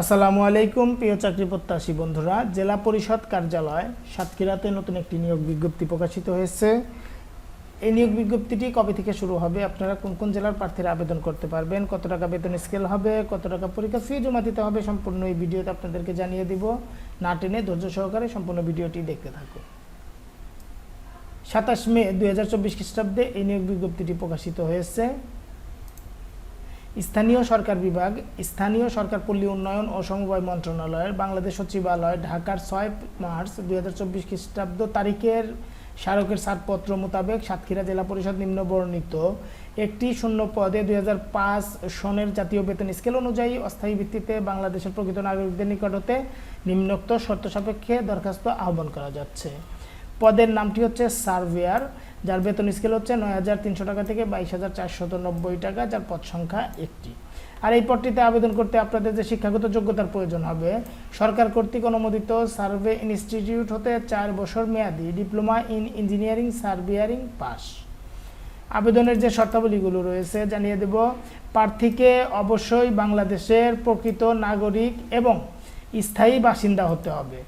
আসসালামু আলাইকুম, প্রিয় চাকরি প্রত্যাশী বন্ধুরা। জেলা পরিষদ কার্যালয়, সাতক্ষীরাতে নতুন একটি নিয়োগ বিজ্ঞপ্তি প্রকাশিত হয়েছে। এই নিয়োগ বিজ্ঞপ্তিটি কবে থেকে শুরু হবে? আপনারা কোন কোন জেলার প্রার্থীরা আবেদন করতে পারবেন? কত টাকা বেতন স্কেল হবে? কত টাকা পরীক্ষা ফি জমা দিতে হবে? সম্পূর্ণ এই ভিডিওতে আপনাদেরকে জানিয়ে দিব। না টেনে ধৈর্য সহকারে সম্পূর্ণ ভিডিওটি দেখতে থাকুন। সাতাশ মে দুই হাজার চব্বিশ খ্রিস্টাব্দে এই নিয়োগ বিজ্ঞপ্তিটি প্রকাশিত হয়েছে। স্থানীয় সরকার বিভাগ, স্থানীয় সরকার পল্লী উন্নয়ন ও সমবায় মন্ত্রণালয়ের বাংলাদেশ সচিবালয় ঢাকার ছয় মার্চ দুই হাজার চব্বিশ খ্রিস্টাব্দ তারিখের স্মারকের ছাড়পত্র মোতাবেক সাতক্ষীরা জেলা পরিষদ নিম্ন বর্ণিত একটি শূন্য পদে দুই হাজার পাঁচ সনের জাতীয় বেতন স্কেল অনুযায়ী অস্থায়ী ভিত্তিতে বাংলাদেশের প্রকৃত নাগরিকদের নিকট হতে নিম্নোক্ত শর্ত সাপেক্ষে দরখাস্ত আহ্বান করা যাচ্ছে। পদের নামটি হচ্ছে সার্ভেয়ার, যার বেতন স্কেল হচ্ছে নয় হাজার তিনশো টাকা থেকে বাইশ হাজার চারশত নব্বই টাকা, যার পদ সংখ্যা একটি। আর এই পদটিতে আবেদন করতে আপনাদের যে শিক্ষাগত যোগ্যতার প্রয়োজন হবে, সরকার কর্তৃক অনুমোদিত সার্ভে ইনস্টিটিউট হতে চার বছর মেয়াদি diploma in engineering surveying pass. আবেদনের যে শর্তাবলীগুলো রয়েছে, জানিয়ে দেব, প্রার্থীকে অবশ্যই বাংলাদেশের প্রকৃত নাগরিক এবং স্থায়ী বাসিন্দা হতে হবে।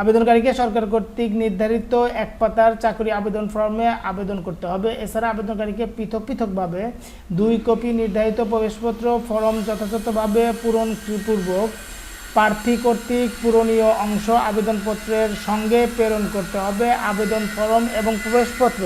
আবেদনকারীকে সরকার কর্তৃক নির্ধারিত এক পাতার চাকরি আবেদন ফর্মে আবেদন করতে হবে। এছাড়া আবেদনকারীকে পৃথক পৃথকভাবে দুই কপি নির্ধারিত প্রবেশপত্র, ফর্ম যথাযথভাবে পূরণ পূর্বক প্রার্থী কর্তৃক পূরণীয় অংশ আবেদনপত্রের সঙ্গে প্রেরণ করতে হবে। আবেদন ফর্ম এবং প্রবেশপত্র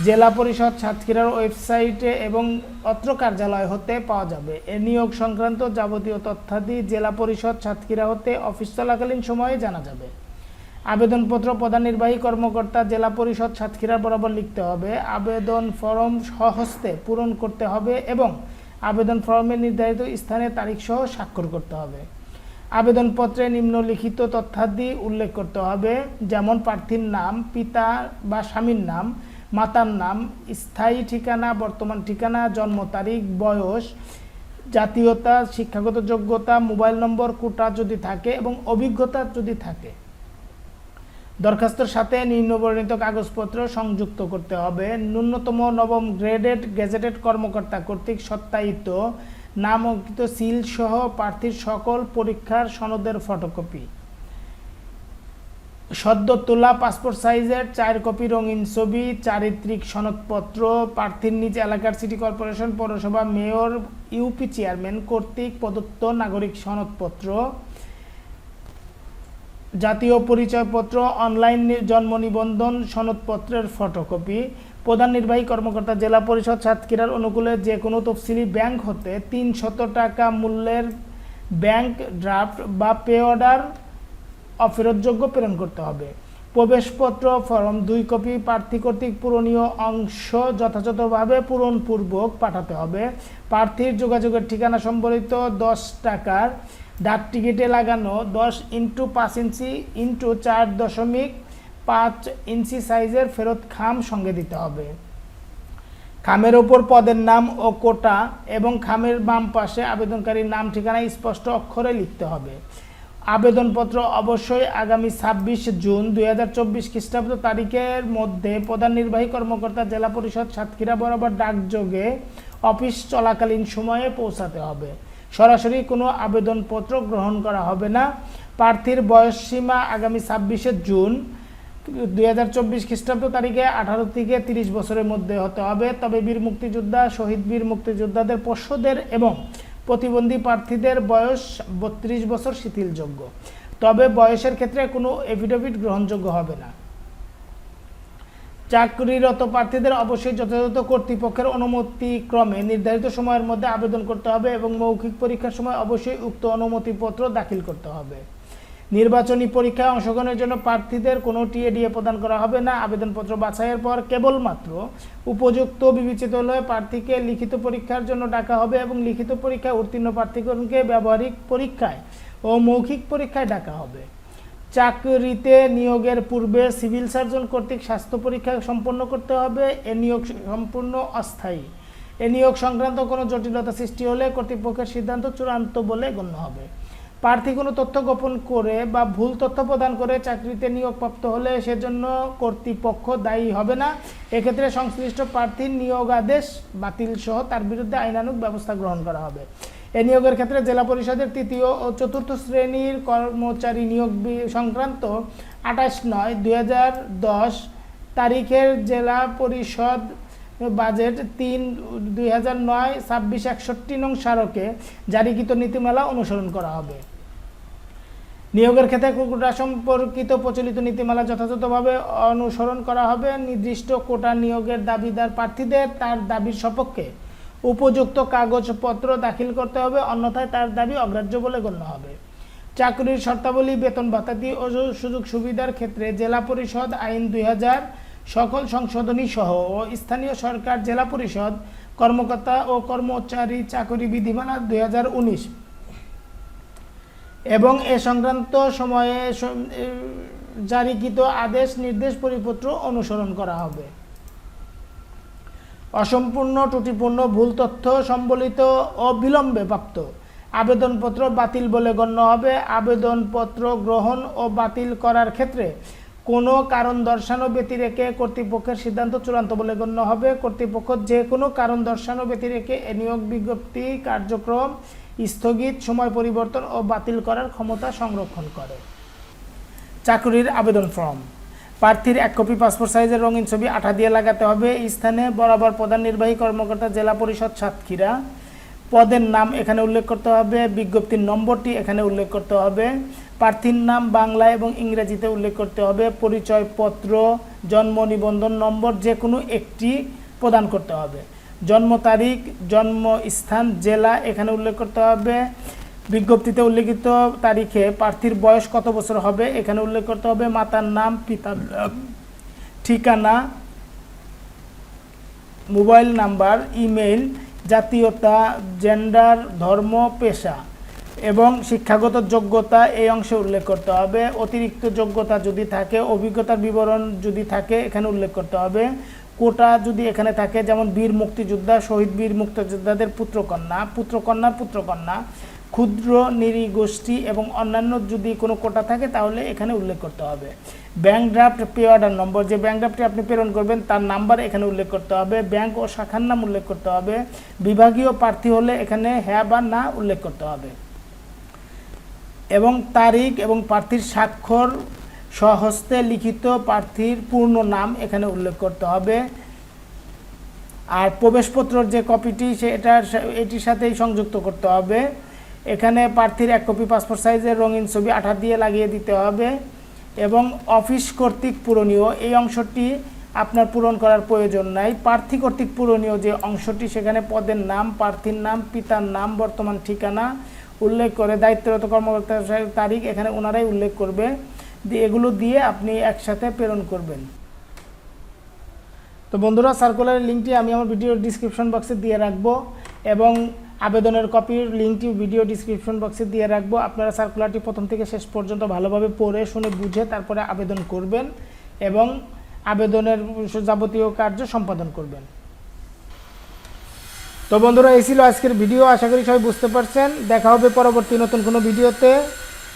জেলা পরিষদ সাতক্ষীরার ওয়েবসাইটে এবং অত্র কার্যালয় হতে পাওয়া যাবে। এ নিয়োগ সংক্রান্ত যাবতীয় তথ্যাদি জেলা পরিষদ সাতক্ষীরা হতে অফিস চলাকালীন সময়ে জানা যাবে। আবেদনপত্র প্রধান নির্বাহী কর্মকর্তা জেলা পরিষদ সাতক্ষীরার বরাবর লিখতে হবে। আবেদন ফর্ম সহস্তে পূরণ করতে হবে এবং আবেদন ফর্মে নির্ধারিত স্থানে তারিখ সহ স্বাক্ষর করতে হবে। আবেদনপত্রে নিম্নলিখিত তথ্যাদি উল্লেখ করতে হবে, যেমন প্রার্থীর নাম, পিতা বা স্বামীর নাম মাতার নাম, স্থায়ী ঠিকানা, বর্তমান ঠিকানা, জন্ম তারিখ, বয়স, জাতীয়তা, শিক্ষাগত যোগ্যতা, মোবাইল নম্বর, কোটা যদি থাকে এবং অভিজ্ঞতা যদি থাকে। দরখাস্তর সাথে নিম্নবর্ণিত কাগজপত্র সংযুক্ত করতে হবে। ন্যূনতম নবম গ্রেডেড গেজেটেড কর্মকর্তা কর্তৃক সত্যায়িত নাম অঙ্কিত সিল সহ প্রার্থীর সকল পরীক্ষার সনদের ফটোকপি। সদ্য তোলা পাসপোর্ট সাইজের চার কপি রঙিন ছবি, চারিত্রিক সনদপত্র, প্রার্থীর নিজ এলাকার সিটি কর্পোরেশন, পৌরসভা, মেয়র, ইউপি চেয়ারম্যান কর্তৃক প্রদত্ত নাগরিক সনদপত্র, জাতীয় পরিচয়পত্র, অনলাইন জন্ম নিবন্ধন, সনদপত্রের ফটোকপি। প্রধান নির্বাহী কর্মকর্তা জেলা পরিষদ সাতক্ষীরার অনুকূলে যে কোনো তফসিলি ব্যাংক হতে তিনশত টাকা মূল্যের ব্যাংক ড্রাফট বা পে অর্ডার অফেরতযোগ্য প্রেরণ করতে হবে। প্রবেশপত্র, ফর্ম, দুই কপি, প্রার্থী কর্তৃক পূরণীয় অংশ যথাযথভাবে পূরণপূর্বক পাঠাতে হবে। প্রার্থীর যোগাযোগের ঠিকানা সম্বলিত দশ টাকার ডাক টিকিটে লাগানো দশ ইন্টু পাঁচ ইঞ্চি ইন্টু চার দশমিক পাঁচ ইঞ্চি সাইজের ফেরত খাম সঙ্গে দিতে হবে। খামের ওপর পদের নাম ও কোটা এবং খামের বাম পাশে আবেদনকারীর নাম ঠিকানা স্পষ্ট অক্ষরে লিখতে হবে। আবেদনপত্র অবশ্যই আগামী ছাব্বিশ জুন দুই হাজার চব্বিশ খ্রিস্টাব্দ তারিখের মধ্যে প্রধান নির্বাহী কর্মকর্তা জেলা পরিষদ সাতক্ষীরা বরাবর ডাকযোগে অফিস চলাকালীন সময়ে পৌঁছাতে হবে। সরাসরি কোনো আবেদনপত্র গ্রহণ করা হবে না। প্রার্থীর বয়স সীমা আগামী ছাব্বিশে জুন দুই হাজার চব্বিশ খ্রিস্টাব্দ তারিখে আঠারো থেকে তিরিশ বছরের মধ্যে হতে হবে। তবে বীর মুক্তিযোদ্ধা, শহীদ বীর মুক্তিযোদ্ধাদের পোষ্যদের এবং প্রতিবন্ধী প্রার্থীদের বয়স বত্রিশ বছর শিথিলযোগ্য। তবে বয়সের ক্ষেত্রে কোনো এফিডেভিট গ্রহণযোগ্য হবে না। চাকরিরত প্রার্থীদের অবশ্যই যথাযথ কর্তৃপক্ষের অনুমতি ক্রমে নির্ধারিত সময়ের মধ্যে আবেদন করতে হবে এবং মৌখিক পরীক্ষার সময় অবশ্যই উক্ত অনুমতিপত্র দাখিল করতে হবে। নির্বাচনী পরীক্ষায় অংশগ্রহণের জন্য প্রার্থীদের কোনো টিএডিএ প্রদান করা হবে না। আবেদনপত্র বাছাইয়ের পর কেবলমাত্র উপযুক্ত বিবেচিত হলে প্রার্থীকে লিখিত পরীক্ষার জন্য ডাকা হবে এবং লিখিত পরীক্ষায় উত্তীর্ণ প্রার্থীগণকে ব্যবহারিক পরীক্ষায় ও মৌখিক পরীক্ষায় ডাকা হবে। চাকরিতে নিয়োগের পূর্বে সিভিল সার্জন কর্তৃক স্বাস্থ্য পরীক্ষা সম্পন্ন করতে হবে। এ নিয়োগ সম্পূর্ণ অস্থায়ী। এ নিয়োগ সংক্রান্ত কোনো জটিলতা সৃষ্টি হলে কর্তৃপক্ষের সিদ্ধান্ত চূড়ান্ত বলে গণ্য হবে। প্রার্থী কোনো তথ্য গোপন করে বা ভুল তথ্য প্রদান করে চাকরিতে নিয়োগপ্রাপ্ত হলে সেজন্য কর্তৃপক্ষ দায়ী হবে না। এক্ষেত্রে সংশ্লিষ্ট প্রার্থীর নিয়োগ আদেশ বাতিল সহ তার বিরুদ্ধে আইনানুগ ব্যবস্থা গ্রহণ করা হবে। এ নিয়োগের ক্ষেত্রে জেলা পরিষদের তৃতীয় ও চতুর্থ শ্রেণির কর্মচারী নিয়োগ সংক্রান্ত আঠাশ নয় দুই তারিখের জেলা পরিষদ বাজেট তিন দুই হাজার নয় ছাব্বিশ একষট্টি নং স্মারকে জারিকৃত নীতিমালা অনুসরণ করা হবে। নিয়োগের ক্ষেত্রে কোটা সম্পর্কিত প্রচলিত নীতিমালা যথাযথভাবে অনুসরণ করা হবে। নির্দিষ্ট কোটা নিয়োগের দাবিদার প্রার্থীদের তার দাবির সপক্ষে উপযুক্ত কাগজপত্র দাখিল করতে হবে, অন্যথায় তার দাবি অগ্রাহ্য বলে গণ্য হবে। চাকরির শর্তাবলী, বেতন ভাতাদি ও সুযোগ সুবিধার ক্ষেত্রে জেলা পরিষদ আইন দু হাজার, সকল সংশোধনী সহ ও স্থানীয় সরকার, জেলা পরিষদ, কর্মকর্তা ও কর্মচারী চাকরি বিধিমালা দুই এবং এ সংক্রান্ত সময়ে জারিকৃত আদেশ, নির্দেশ পরিপত্র অনুসরণ করা হবে। অসম্পূর্ণ, ত্রুটিপূর্ণ, ভুল তথ্য সম্বলিত অবিলম্বে প্রাপ্ত আবেদনপত্র বাতিল বলে গণ্য হবে। আবেদনপত্র গ্রহণ ও বাতিল করার ক্ষেত্রে কোনো কারণ দর্শানো ব্যতিরেকে কর্তৃপক্ষের সিদ্ধান্ত চূড়ান্ত বলে গণ্য হবে। কর্তৃপক্ষ যে কোনো কারণ দর্শানো ব্যতিরেকে এ নিয়োগ বিজ্ঞপ্তি কার্যক্রম স্থগিত সময় পরিবর্তন ও বাতিল করার ক্ষমতা সংরক্ষণ করে। চাকরির আবেদন ফর্ম। প্রার্থীর এক কপি পাসপোর্ট সাইজের রঙিন ছবি আঠা দিয়ে লাগাতে হবে। স্থানে বরাবর প্রধান নির্বাহী কর্মকর্তা, জেলা পরিষদ সাতক্ষীরা। পদের নাম এখানে উল্লেখ করতে হবে, বিজ্ঞপ্তির নম্বরটি এখানে উল্লেখ করতে হবে। প্রার্থীর নাম বাংলা এবং ইংরেজিতে উল্লেখ করতে হবে। পরিচয়পত্র, জন্ম নিবন্ধন নম্বর যে কোনো একটি প্রদান করতে হবে। জন্ম তারিখ, জন্ম স্থান, জেলা এখানে উল্লেখ করতে হবে। বিজ্ঞপ্তিতে উল্লেখিত তারিখে প্রার্থীর বয়স কত বছর হবে এখানে উল্লেখ করতে হবে। মাতার নাম পিতার ঠিকানা, মোবাইল নাম্বার, ইমেইল, জাতীয়তা, জেন্ডার, ধর্ম, পেশা এবং শিক্ষাগত যোগ্যতা এই অংশে উল্লেখ করতে হবে। অতিরিক্ত যোগ্যতা যদি থাকে, অভিজ্ঞতার বিবরণ যদি থাকে, এখানে উল্লেখ করতে হবে। কোটা যদি এখানে থাকে, যেমন বীর মুক্তিযোদ্ধা, শহীদ বীর মুক্তিযোদ্ধাদের পুত্রকন্যা, পুত্রকন্যার পুত্রকন্যা, ক্ষুদ্র নৃগোষ্ঠী এবং অন্যান্য যদি কোনো কোটা থাকে, তাহলে এখানে উল্লেখ করতে হবে। ব্যাংক ড্রাফট পে অর্ডার নম্বর, যে ব্যাংক ড্রাফটটি আপনি প্রেরণ করবেন, তার নাম্বার এখানে উল্লেখ করতে হবে, ব্যাংক ও শাখার নাম উল্লেখ করতে হবে, বিভাগীয় প্রার্থী হলে এখানে হ্যাঁ বা না উল্লেখ করতে হবে। এবং তারিখ এবং প্রার্থীর স্বাক্ষর স্বহস্তে লিখিত প্রার্থীর পূর্ণ নাম এখানে উল্লেখ করতে হবে। আর প্রবেশপত্রর যে কপিটি, সা- এটির সাথেই সংযুক্ত করতে হবে। এখানে প্রার্থীর এক কপি পাসপোর্ট সাইজের রঙিন ছবি আঠা দিয়ে লাগিয়ে দিতে হবে এবং অফিস কর্তৃক পূরণীয় এই অংশটি আপনার পূরণ করার প্রয়োজন নাই। প্রার্থী কর্তৃক পূরণীয় যে অংশটি, সেখানে পদের নাম, প্রার্থীর নাম, পিতার নাম, বর্তমান ঠিকানা উল্লেখ করে দায়িত্বরত কর্মকর্তার তারিখ এখানে ওনারাই উল্লেখ করবে। দিয়ে এগুলো দিয়ে আপনি একসাথে প্রেরণ করবেন। তো বন্ধুরা সার্কুলারের লিঙ্কটি আমি আমার ভিডিও ডিসক্রিপশন বক্সে দিয়ে রাখব এবং আবেদনের কপির লিঙ্কটি ভিডিও ডিসক্রিপশন বক্সে দিয়ে রাখব। আপনারা সার্কুলারটি প্রথম থেকে শেষ পর্যন্ত ভালোভাবে পড়ে, শুনে, বুঝে তারপরে আবেদন করবেন এবং আবেদনের যাবতীয় কার্য সম্পাদন করবেন। তো বন্ধুরা, এই ছিল আজকের ভিডিও আশা করি সবাই বুঝতে পারছেন। দেখা হবে পরবর্তী নতুন কোনো ভিডিওতে